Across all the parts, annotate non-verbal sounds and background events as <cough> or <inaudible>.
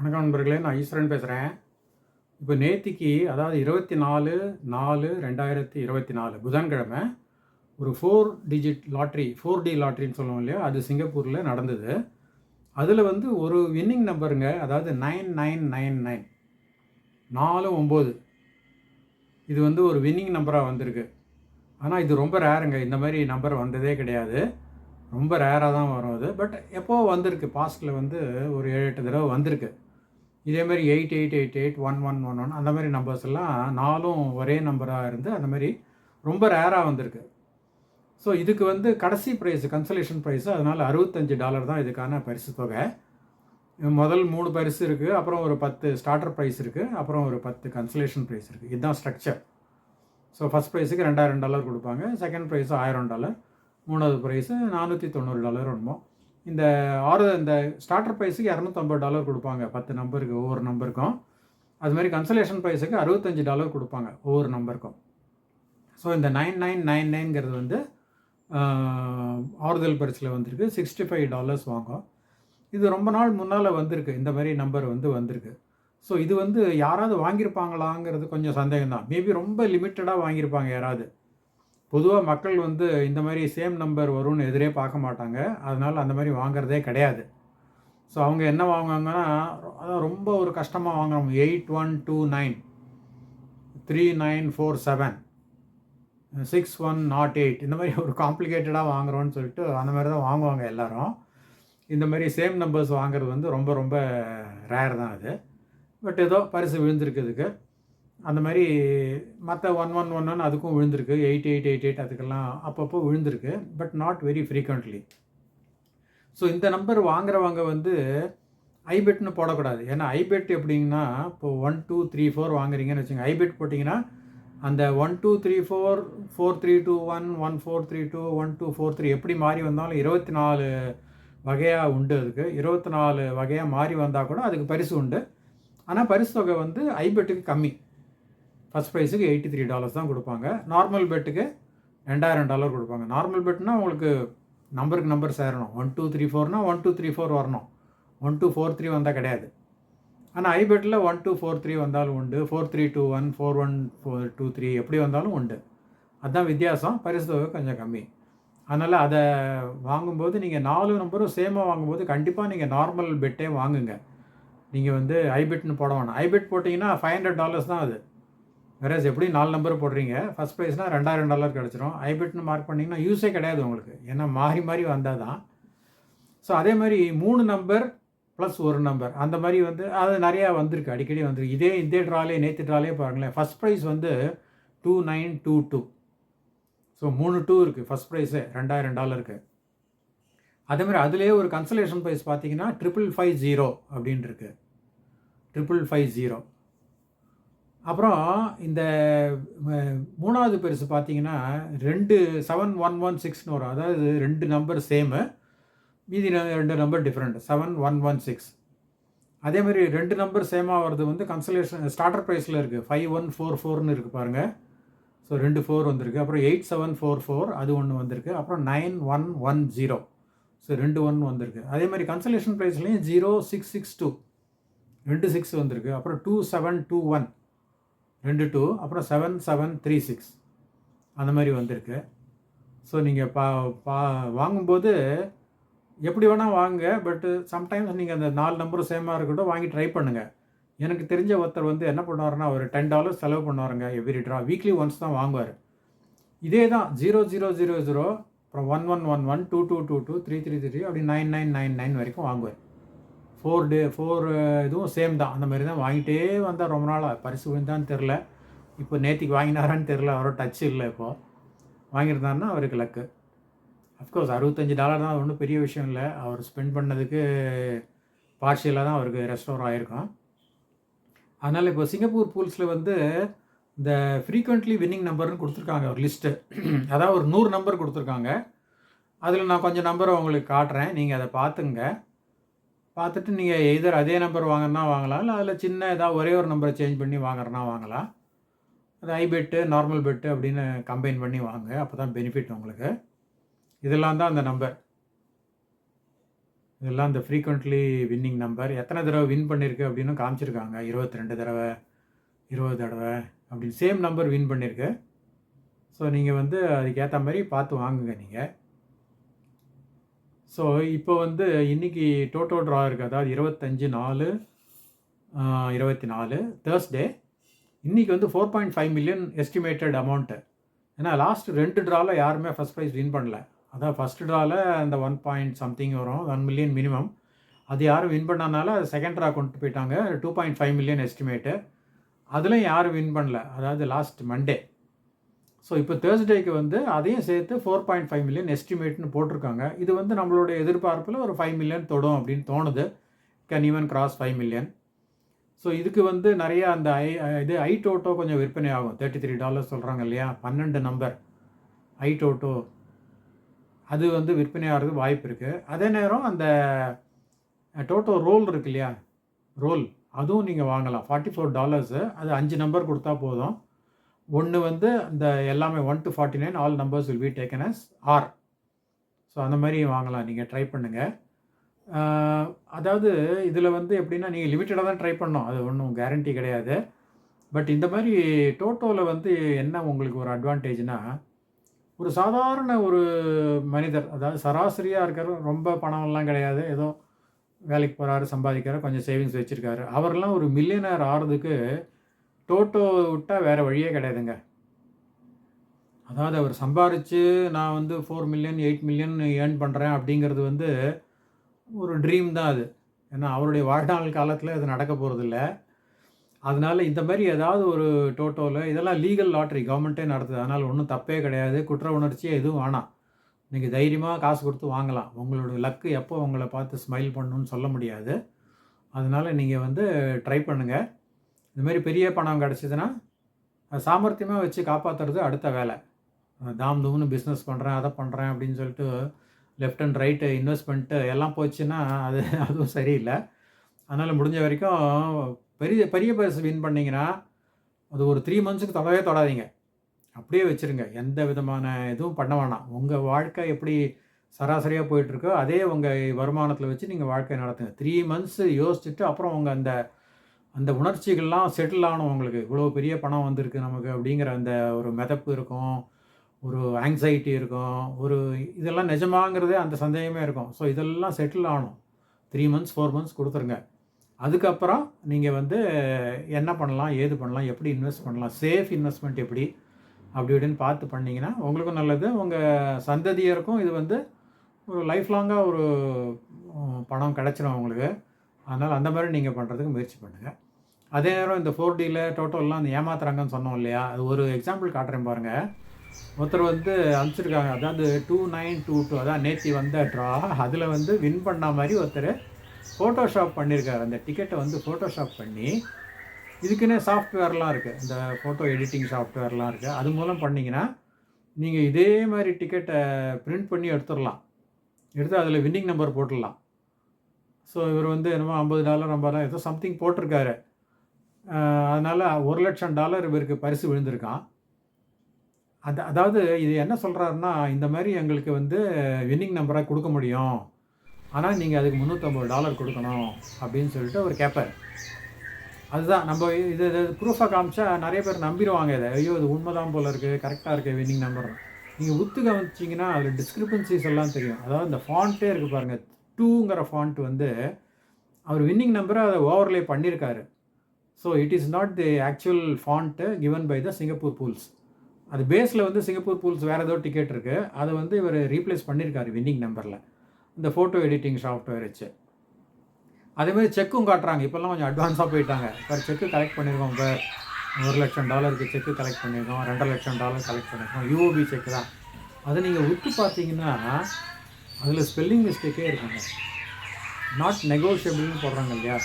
வணக்கம் நண்பர்களே நான் ஈஸ்வரன் பேசுகிறேன் இப்போ நேத்திக்கு அதாவது இருபத்தி நாலு நாலு ரெண்டாயிரத்தி இருபத்தி நாலு புதன்கிழமை ஒரு four digit lottery four D லாட்ரின்னு சொல்லுவோம் இல்லையா? அது சிங்கப்பூரில் நடந்தது. அதில் வந்து ஒரு வின்னிங் நம்பருங்க அதாவது நைன் நைன் நைன் நைன் நாலு ஒம்பது. இது வந்து ஒரு வின்னிங் நம்பராக வந்திருக்கு. ஆனால் இது ரொம்ப ரேருங்க இந்த மாதிரி நம்பர் வந்ததே கிடையாது. ரொம்ப ரேராக தான் வரும் அது. பட் எப்போ வந்திருக்கு? பாஸ்டில் வந்து ஒரு ஏழு எட்டு தடவை வந்திருக்கு. இதே மாதிரி eight eight eight eight one one one one அந்த மாதிரி நம்பர்ஸ் எல்லாம் நாலும் ஒரே நம்பராக இருந்து அந்த மாதிரி ரொம்ப ரேராக வந்திருக்கு. ஸோ இதுக்கு வந்து கடைசி ப்ரைஸ் கன்சலேஷன் ப்ரைஸ் அதனால் அறுபத்தஞ்சு டாலர் தான் இதுக்கான பரிசு தொகை. முதல் மூணு பரிசு இருக்குது அப்புறம் ஒரு பத்து ஸ்டார்டர் ப்ரைஸ் இருக்குது அப்புறம் ஒரு பத்து கன்சலேஷன் ப்ரைஸ் இருக்குது இதுதான் ஸ்ட்ரக்சர் ஸோ ஃபஸ்ட் ப்ரைஸுக்கு ரெண்டாயிரம் டாலர் கொடுப்பாங்க செகண்ட் ப்ரைஸு ஆயிரம் டாலர் மூணாவது ப்ரைஸு நானூற்றி தொண்ணூறு டாலர் ஒன்றுமோ இந்த ஆறு இந்த ஸ்டார்டர் ப்ரைஸுக்கு இரநூத்தம்பது டாலர் கொடுப்பாங்க. பத்து நம்பருக்கு ஒவ்வொரு நம்பருக்கும் அது மாதிரி கன்சலேஷன் ப்ரைஸுக்கு அறுபத்தஞ்சு டாலர் கொடுப்பாங்க ஒவ்வொரு நம்பருக்கும் ஸோ இந்த நைன் நைன் நைன் நைன்கிறது வந்து ஆறுதல் பரிசில் வந்திருக்கு. சிக்ஸ்டி ஃபைவ் டாலர்ஸ் வாங்கும். இது ரொம்ப நாள் முன்னால் வந்திருக்கு. இந்த மாதிரி நம்பர் வந்து வந்திருக்கு. ஸோ இது வந்து யாராவது வாங்கியிருப்பாங்களாங்கிறது கொஞ்சம் சந்தேகம் தான் மேபி ரொம்ப லிமிட்டடாக வாங்கியிருப்பாங்க யாராவது. பொதுவாக மக்கள் வந்து இந்த மாதிரி சேம் நம்பர் வரும்னு எதிரே பார்க்க மாட்டாங்க. அதனால் அந்த மாதிரி வாங்குறதே கிடையாது. ஸோ அவங்க என்ன வாங்குவாங்கன்னா அதான் ரொம்ப ஒரு கஷ்டமாக வாங்குறோம். Eight one two nine three nine four seven six one nought eight இந்த மாதிரி ஒரு காம்ப்ளிகேட்டடாக வாங்குறோன்னு சொல்லிட்டு அந்த மாதிரி தான் வாங்குவாங்க எல்லோரும். இந்த மாதிரி சேம் நம்பர்ஸ் வாங்குறது வந்து ரொம்ப ரொம்ப ரேர் தான் அது. பட் ஏதோ பரிசு விழுந்திருக்கு இதுக்கு அந்த மாதிரி மற்ற ஒன் ஒன் ஒன் ஒன் அதுக்கும் விழுந்திருக்கு. எயிட் எயிட் எயிட் எயிட் அதுக்கெல்லாம் அப்பப்போ விழுந்திருக்கு. But not very frequently so இந்த நம்பர் வாங்குறவங்க வந்து ஐபெட்னு போடக்கூடாது. ஏன்னா ஐபெட் எப்படிங்கன்னா இப்போ ஒன் டூ த்ரீ ஃபோர் வாங்குறீங்கன்னு வச்சுங்க ஐபெட் போட்டிங்கன்னா அந்த one two three four four three two one one four three two one two four three எப்படி மாறி வந்தாலும் இருபத்தி நாலு வகையாக உண்டு அதுக்கு. இருபத்தி நாலு வகையாக மாறி வந்தால் கூட அதுக்கு பரிசு உண்டு. ஆனால் பரிசு தொகை வந்து ஐபெட்டுக்கு கம்மி. ஃபஸ்ட் ப்ரைஸுக்கு எயிட்டி த்ரீ டாலர்ஸ் தான் கொடுப்பாங்க. நார்மல் பெட்டுக்கு ரெண்டாயிரம் டாலர் கொடுப்பாங்க. நார்மல் பெட்னா உங்களுக்கு நம்பருக்கு நம்பர் சேரணும். ஒன் டூ த்ரீ ஃபோர்னா ஒன் டூ த்ரீ ஃபோர் வரணும். ஒன் டூ ஃபோர் த்ரீ வந்தால் கிடையாது. ஆனால் ஐபெட்டில் ஒன் டூ ஃபோர் த்ரீ வந்தாலும் உண்டு. Four three two one four one four two three எப்படி வந்தாலும் உண்டு. அதுதான் வித்தியாசம். பரிசு தொகை கொஞ்சம் கம்மி. அதனால் அதை வாங்கும்போது நீங்கள் நாலு நம்பரும் சேமாக வாங்கும்போது கண்டிப்பாக நீங்கள் நார்மல் பெட்டே வாங்குங்க. நீங்கள் வந்து ஐபெட்னு போட வேணாம். ஐபெட் போட்டிங்கன்னா ஃபைவ் ஹண்ட்ரட் டாலர்ஸ் தான் அது. வேறஸ் எப்படி நாலு நம்பர் போடுறீங்க? ஃபஸ்ட் ப்ரைஸ்னால் ரெண்டாயிரம் டாலர் கிடச்சிரும். ஐபெட்னு மார்க் பண்ணிங்கன்னா யூஸே கிடையாது உங்களுக்கு. ஏன்னா மாறி மாறி வந்தால் தான் ஸோ அதே மாதிரி மூணு நம்பர் ப்ளஸ் ஒரு நம்பர் அந்த மாதிரி வந்து அது நிறையா வந்திருக்கு. அடிக்கடி வந்திருக்கு. இதே இதே ட்ராலே நேற்று ட்ராலே பாருங்களேன். ஃபஸ்ட் ப்ரைஸ் வந்து two nine two two so மூணு டூ இருக்குது ஃபஸ்ட் ப்ரைஸு ரெண்டாயிரம் டாலருக்கு அதே மாதிரி அதுலேயே ஒரு கன்சலேஷன் ப்ரைஸ் பார்த்தீங்கன்னா ட்ரிபிள் ஃபைவ் ஜீரோ அப்படின்னு ட்ரிபிள் ஃபைவ் ஜீரோ அப்புறம் இந்த மூணாவது பெருசு பார்த்தீங்கன்னா ரெண்டு செவன் ஒன் ஒன் சிக்ஸ்னு வரும். அதாவது ரெண்டு நம்பர் சேமு மீதி ரெண்டு number different seven one one six அதே மாதிரி ரெண்டு நம்பர் சேமாக வர்றது வந்து கன்சலேஷன் ஸ்டார்டர் ப்ரைஸில் இருக்குது ஃபைவ் ஒன் ஃபோர் ஃபோர்னு இருக்குது பாருங்கள் ஸோ ரெண்டு ஃபோர் வந்திருக்கு. அப்புறம் எயிட் செவன் ஃபோர் ஃபோர் அது ஒன்று வந்திருக்கு. அப்புறம் nine one one zero so ரெண்டு ஒன் வந்திருக்கு. அதே மாதிரி கன்சலேஷன் ப்ரைஸ்லேயும் ஜீரோ சிக்ஸ் சிக்ஸ் டூ ரெண்டு சிக்ஸ் வந்திருக்கு. அப்புறம் டூ செவன் டூ ஒன் ரெண்டு டூ அப்புறம் செவன் செவன் த்ரீ சிக்ஸ் அந்த மாதிரி வந்திருக்கு. ஸோ நீங்கள் பா பா வாங்கும்போது எப்படி வேணால் வாங்க பட்டு சம்டைம்ஸ் நீங்கள் அந்த நாலு நம்பரும் சேமாக இருக்கட்டும் வாங்கி ட்ரை பண்ணுங்கள் எனக்கு தெரிஞ்ச ஒருத்தர் வந்து என்ன பண்ணுவாருன்னா ஒரு டென் டாலர்ஸ் செலவு பண்ணுவாருங்க எவ்ரி ட்ரா வீக்லி ஒன்ஸ் தான் வாங்குவார். இதே தான் ஜீரோ ஜீரோ ஜீரோ ஜீரோ அப்புறம் one one one one two two two two three three three அப்படி நைன் நைன் நைன் நைன் வரைக்கும் வாங்குவார். ஃபோர் டே ஃபோர் இதுவும் சேம் தான். அந்த மாதிரி தான் வாங்கிட்டே வந்தால் ரொம்ப நாளாக பரிசு விழுந்தான்னு தெரில இப்போ நேற்றுக்கு வாங்கினாரான்னு தெரில அவரோட டச் இல்லை இப்போது வாங்கியிருந்தாருன்னா அவருக்கு லக்கு அஃப்கோர்ஸ் அறுபத்தஞ்சு டாலர் தான் ஒன்றும் பெரிய விஷயம் இல்லை. அவர் ஸ்பெண்ட் பண்ணதுக்கு பார்ஷியலாக தான் அவருக்கு ரெஸ்டோர் ஆகிருக்கும் அதனால் இப்போ சிங்கப்பூர் பூல்ஸில் வந்து இந்த ஃப்ரீக்வெண்ட்லி வின்னிங் நம்பர்னு கொடுத்துருக்காங்க ஒரு லிஸ்ட்டு அதாவது ஒரு நூறு நம்பர் கொடுத்துருக்காங்க. அதில் நான் கொஞ்சம் நம்பரை உங்களுக்கு காட்டுறேன். நீங்கள் அதை பார்த்துங்க. பார்த்துட்டு நீங்கள் எதர் அதே நம்பர் வாங்கினா வாங்கலாம் இல்லை அதில் சின்ன ஏதாவது ஒரே ஒரு நம்பரை சேஞ்ச் பண்ணி வாங்குறனா வாங்கலாம். அது ஐ பெட்டு நார்மல் பெட்டு அப்படின்னு கம்பைன் பண்ணி வாங்க அப்போ தான் பெனிஃபிட் உங்களுக்கு. இதெல்லாம் தான் அந்த நம்பர் இதெல்லாம் இந்த ஃப்ரீக்வெண்ட்லி வின்னிங் நம்பர் எத்தனை தடவை வின் பண்ணியிருக்கு அப்படின்னு காமிச்சிருக்காங்க. இருபத்தி ரெண்டு தடவை இருபது தடவை அப்படின்னு சேம் நம்பர் வின் பண்ணியிருக்கு ஸோ நீங்கள் வந்து அதுக்கேற்ற மாதிரி பார்த்து வாங்குங்க நீங்கள் ஸோ இப்போ வந்து இன்றைக்கி டோட்டோ ட்ரா இருக்குது அதாவது இருபத்தஞ்சி நாலு இருபத்தி நாலு தேர்ஸ்டே இன்றைக்கி வந்து four point five million estimated amount ஏன்னா லாஸ்ட் ரெண்டு ட்ராவில் யாருமே ஃபஸ்ட் ப்ரைஸ் வின் பண்ணல. அதான் ஃபஸ்ட் ட்ராவில் அந்த ஒன் பாயிண்ட் சம்திங் வரும். ஒன் மில்லியன் மினிமம் அது யாரும் வின் பண்ணனால செகண்ட் ட்ரா கொண்டு போயிட்டாங்க. Two point five million estimate அதுலேயும் யாரும் வின் பண்ணல. அதாவது லாஸ்ட் மண்டே ஸோ இப்போ தேர்ஸ்டேக்கு வந்து அதையும் சேர்த்து ஃபோர் பாயிண்ட் ஃபைவ் மில்லியன் எஸ்டிமேட்னு போட்டிருக்காங்க. இது வந்து நம்மளுடைய எதிர்பார்ப்பில் ஒரு ஃபைவ் மில்லியன் தொடும் அப்படின்னு தோணுது. Can even cross five million so இதுக்கு வந்து நிறைய அந்த ஐ இது ஐ டோட்டோ கொஞ்சம் விற்பனை ஆகும். தேர்ட்டி த்ரீ டாலர் சொல்கிறாங்க இல்லையா? பன்னெண்டு நம்பர் ஐ டோட்டோ அது வந்து விற்பனை ஆகிறதுக்கு வாய்ப்பு இருக்குது அதே நேரம் அந்த டோட்டோ ரோல் இருக்கு இல்லையா? ரோல் அதுவும் நீங்கள் வாங்கலாம். ஃபார்ட்டி ஃபோர் டாலர்ஸு அது அஞ்சு நம்பர் கொடுத்தா போதும். ஒன்று வந்து இந்த எல்லாமே one to forty nine all numbers will be taken as are so அந்த மாதிரி வாங்கலாம். நீங்கள் ட்ரை பண்ணுங்கள் அதாவது இதில் வந்து எப்படின்னா நீங்கள் லிமிட்டடாக தான் ட்ரை பண்ணோம் அது ஒன்றும் கேரண்டி கிடையாது. பட் இந்த மாதிரி டோட்டோவில் வந்து என்ன உங்களுக்கு ஒரு அட்வான்டேஜ்னால் ஒரு சாதாரண ஒரு மனிதர் அதாவது சராசரியாக இருக்கிற ரொம்ப பணம்லாம் கிடையாது. ஏதோ வேலைக்கு போகிறாரு சம்பாதிக்கிறார் கொஞ்சம் சேவிங்ஸ் வச்சுருக்காரு. அவரெல்லாம் ஒரு மில்லியனர் ஆகிறதுக்கு டோட்டோ விட்டால் வேறு வழியே கிடையாதுங்க. அதாவது அவர் சம்பாரித்து நான் வந்து four million eight million earn பண்ணுறேன் அப்படிங்கிறது வந்து ஒரு ட்ரீம் தான் அது. ஏன்னா அவருடைய வாழ்நாள் காலத்தில் அது நடக்க போகிறதில்ல அதனால் இந்த மாதிரி ஏதாவது ஒரு டோட்டோவில் இதெல்லாம் லீகல் லாட்ரி கவர்மெண்ட்டே நடத்துது. அதனால் ஒன்றும் தப்பே கிடையாது குற்ற உணர்ச்சியே எதுவும் வேணாம். நீங்கள் தைரியமாக காசு கொடுத்து வாங்கலாம். உங்களோட லக்கு எப்போ உங்களை பார்த்து ஸ்மைல் பண்ணணும்னு சொல்ல முடியாது. அதனால் நீங்கள் வந்து ட்ரை பண்ணுங்கள் இந்த மாதிரி பெரிய பணம் கிடச்சிதுன்னா சாமர்த்தியமாக வச்சு காப்பாற்றுறது அடுத்த வேலை. தாம் தூம்னு பிஸ்னஸ் பண்ணுறேன் அதை பண்ணுறேன் அப்படின்னு சொல்லிட்டு லெஃப்ட் அண்ட் ரைட்டு இன்வெஸ்ட்மெண்ட்டு எல்லாம் போச்சுன்னா அது <laughs> அதுவும் சரியில்லை. அதனால் முடிஞ்ச வரைக்கும் பெரிய பெரிய பரிசு வின் பண்ணிங்கன்னா அது ஒரு த்ரீ மந்த்ஸுக்கு தொடவே தொடாதீங்க. அப்படியே வச்சுருங்க. எந்த விதமான இதுவும் பண்ண வேணாம். உங்கள் வாழ்க்கை எப்படி சராசரியாக போயிட்டுருக்கோ அதே உங்கள் வருமானத்தில் வச்சு நீங்கள் வாழ்க்கை நடத்துங்க. த்ரீ மந்த்ஸு யோசிச்சுட்டு அப்புறம் உங்கள் அந்த அந்த உணர்ச்சிகள்லாம் செட்டில் ஆகணும் உங்களுக்கு இவ்வளோ பெரிய பணம் வந்திருக்கு நமக்கு அப்படிங்கிற அந்த ஒரு மிதப்பு இருக்கும். ஒரு ஆங்ஸைட்டி இருக்கும். ஒரு இதெல்லாம் நிஜமாங்கிறதே அந்த சந்தேகமே இருக்கும். ஸோ இதெல்லாம் செட்டில் ஆகணும். த்ரீ மந்த்ஸ் ஃபோர் மந்த்ஸ் கொடுத்துருங்க. அதுக்கப்புறம் நீங்கள் வந்து என்ன பண்ணலாம் ஏது பண்ணலாம் எப்படி இன்வெஸ்ட் பண்ணலாம் சேஃப் இன்வெஸ்ட்மெண்ட் எப்படி அப்படி இப்படின்னு பார்த்து பண்ணிங்கன்னா உங்களுக்கும் நல்லது. உங்கள் சந்ததியருக்கும் இது வந்து ஒரு லைஃப் லாங்காக ஒரு பணம் கிடச்சிடும் உங்களுக்கு அதனால் அந்த மாதிரி நீங்கள் பண்ணுறதுக்கு முயற்சி பண்ணுங்கள் அதே நேரம் இந்த ஃபோர் டியில் டோட்டல்லாம் அந்த ஏமாத்துறாங்கன்னு சொன்னோம் இல்லையா? அது ஒரு எக்ஸாம்பிள் காட்டுறேன் பாருங்கள் ஒருத்தர் வந்து அனுப்பிச்சிருக்காங்க. அதாவது டூ நைன் டூ டூ அதான் நேத்தி வந்த ட்ரா அதில் வந்து வின் பண்ண மாதிரி ஒருத்தர் ஃபோட்டோஷாப் பண்ணியிருக்காரு அந்த டிக்கெட்டை வந்து ஃபோட்டோஷாப் பண்ணி இதுக்குன்னே சாஃப்ட்வேர்லாம் இருக்குது இந்த ஃபோட்டோ எடிட்டிங் சாஃப்ட்வேர்லாம் இருக்குது அது மூலம் பண்ணிங்கன்னா நீங்கள் இதே மாதிரி டிக்கெட்டை பிரிண்ட் பண்ணி எடுத்துடலாம். எடுத்து அதில் வின்னிங் நம்பர் போட்டுடலாம். ஸோ இவர் வந்து என்னமோ ஐம்பது டாலர் ஐம்பது டாலர் ஏதோ சம்திங் போட்டிருக்காரு. அதனால் ஒரு லட்சம் டாலர் இவருக்கு பரிசு விழுந்திருக்கான் அது அதாவது இது என்ன சொல்கிறாருன்னா இந்த மாதிரி எங்களுக்கு வந்து வின்னிங் நம்பராக கொடுக்க முடியும். ஆனால் நீங்கள் அதுக்கு முந்நூற்றம்பது டாலர் கொடுக்கணும் அப்படின்னு சொல்லிட்டு அவர் கேட்பார் அதுதான் நம்ம இது இது ப்ரூஃபாக காமிச்சா நிறைய பேர் நம்பிடுவாங்க இதை. ஐயோ இது உண்மைதான் போல் இருக்குது கரெக்டாக இருக்குது வின்னிங் நம்பர் நீங்கள் உத்து கவனிச்சிங்கன்னா அதில் டிஸ்கிரிப்பன்சிஸ் எல்லாம் தெரியும். அதாவது இந்த ஃபாண்ட்டே இருக்குது பாருங்கள் டூங்கிற ஃபாண்ட் வந்து அவர் வின்னிங் நம்பரை அதை ஓவர்லே பண்ணியிருக்காரு so it is not the actual fund given by the Singapore Pools அது பேஸில் வந்து சிங்கப்பூர் பூல்ஸ் வேறு ஏதோ டிக்கெட் இருக்குது அதை வந்து இவர் ரீப்ளேஸ் பண்ணியிருக்காரு வின்னிங் நம்பரில் இந்த ஃபோட்டோ எடிட்டிங் சாஃப்ட்வேர் வச்சு. அதேமாதிரி செக்கும் காட்டுறாங்க. இப்போல்லாம் கொஞ்சம் அட்வான்ஸாக போயிட்டாங்க. இப்போ செக்கு கலெக்ட் பண்ணியிருக்கோம் இப்போ ஒரு லட்சம் டாலருக்கு செக்கு கலெக்ட் பண்ணியிருக்கோம் ரெண்டரை லட்சம் டாலர் கலெக்ட் பண்ணியிருக்கோம் யூஓபி செக்கு தான். அதை நீங்கள் விட்டு பார்த்தீங்கன்னா அதில் ஸ்பெல்லிங் மிஸ்டேக்கே இருக்குங்க. நாட் நெகோஷியபிள்னு போடுறாங்க இல்லையா?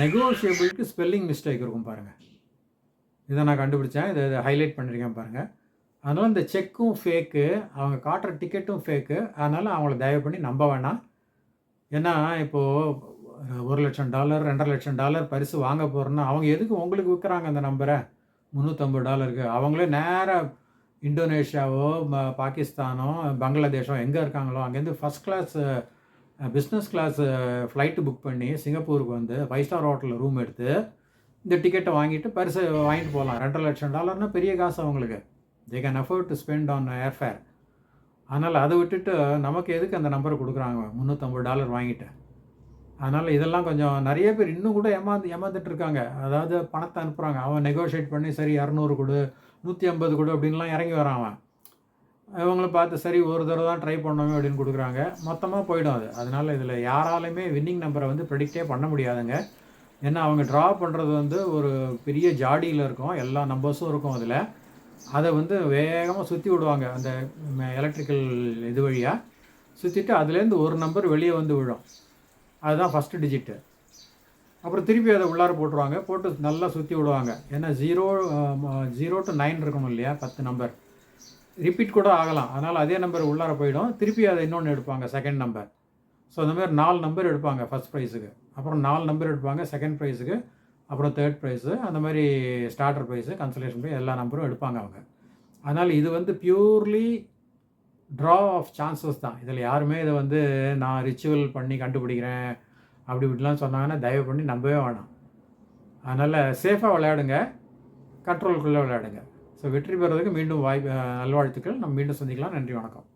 நெகோஷியபிளுக்கு ஸ்பெல்லிங் மிஸ்டேக் இருக்கும் பாருங்கள் இதை நான் கண்டுபிடிச்சேன். இதை இதை ஹைலைட் பண்ணியிருக்கேன் பாருங்கள் அதனால் இந்த செக்கும் ஃபேக்கு அவங்க காட்டுற டிக்கெட்டும் ஃபேக்கு அதனால் அவங்கள தயவு பண்ணி நம்ப வேணாம். ஏன்னா இப்போது ஒரு லட்சம் டாலர் ரெண்டரை லட்சம் டாலர் பரிசு வாங்க போகிறோன்னா அவங்க எதுக்கு உங்களுக்கு விற்கிறாங்க அந்த நம்பரை முந்நூற்றம்பது டாலருக்கு அவங்களே நேராக இந்தோனேஷியாவோ பாகிஸ்தானோ பங்களாதேஷோ எங்கே இருக்காங்களோ அங்கேருந்து first class business class flight book பண்ணி சிங்கப்பூருக்கு வந்து ஃபைவ் ஸ்டார் ஹோட்டலில் ரூம் எடுத்து இந்த டிக்கெட்டை வாங்கிட்டு பரிசு வாங்கிட்டு போகலாம். ரெண்டரை லட்சம் டாலர்னால் பெரிய காசு அவங்களுக்கு. They can afford to spend on airfare அதனால் அதை விட்டுட்டு நமக்கு எதுக்கு அந்த நம்பரை கொடுக்குறாங்க? முந்நூற்றம்பது டாலர் வாங்கிட்டு. அதனால் இதெல்லாம் கொஞ்சம் நிறைய பேர் இன்னும் கூட ஏமாந்து ஏமாந்துட்டு இருக்காங்க. அதாவது பணத்தை அனுப்புகிறாங்க அவன் நெகோஷியேட் பண்ணி சரி இரநூறு கொடு. நூற்றி ஐம்பது கொடு அப்படின்லாம் இறங்கி வரான் அவன். இவங்கள பார்த்து சரி ஒரு தடவை தான் ட்ரை பண்ணோமே அப்படின்னு கொடுக்குறாங்க. மொத்தமாக போயிடும் அது. அதனால் இதில் யாராலையுமே வின்னிங் நம்பரை வந்து ப்ரெடிக்டே பண்ண முடியாதுங்க. ஏன்னா அவங்க ட்ரா பண்ணுறது வந்து ஒரு பெரிய ஜாடியில் இருக்கும். எல்லா நம்பர்ஸும் இருக்கும் அதில். அதை வந்து வேகமாக சுற்றி விடுவாங்க அந்த எலக்ட்ரிக்கல் இது வழியாக சுற்றிட்டு அதுலேருந்து ஒரு நம்பர் வெளியே வந்து விழும். அதுதான் ஃபஸ்ட்டு டிஜிட்டு அப்புறம் திருப்பி அதை உள்ளார போட்டுருவாங்க. போட்டு நல்லா சுற்றி விடுவாங்க. ஏன்னா ஜீரோ ஜீரோ டு நைன் இருக்கணும் இல்லையா? பத்து நம்பர் ரிப்பீட் கூட ஆகலாம். அதனால் அதே நம்பர் உள்ளார போயிடும். திருப்பி அதை இன்னொன்று எடுப்பாங்க செகண்ட் நம்பர் ஸோ அந்த மாதிரி நாலு நம்பர் எடுப்பாங்க ஃபஸ்ட் ப்ரைஸுக்கு அப்புறம் நாலு நம்பர் எடுப்பாங்க செகண்ட் ப்ரைஸுக்கு அப்புறம் தேர்ட் ப்ரைஸு அந்த மாதிரி ஸ்டார்டர் ப்ரைஸு கன்சலேஷன் ப்ரைஸ் எல்லா நம்பரும் எடுப்பாங்க அவங்க. அதனால் இது வந்து பியூர்லி ட்ரா ஆஃப் சான்சஸ் தான். இதில் யாருமே இதை வந்து நான் ரிச்சுவல் பண்ணி கண்டுபிடிக்கிறேன். அப்படி இப்படிலாம் சொன்னாங்கன்னா தயவு பண்ணி நம்பவே வேணாம். அதனால் சேஃபாக விளையாடுங்க. கண்ட்ரோலுக்குள்ளே விளையாடுங்க. ஸோ வெற்றி பெறுவதற்கு மீண்டும் வாய்ப்பு நல்வாழ்த்துக்கள். நம்ம மீண்டும் சந்திக்கலாம். நன்றி வணக்கம்.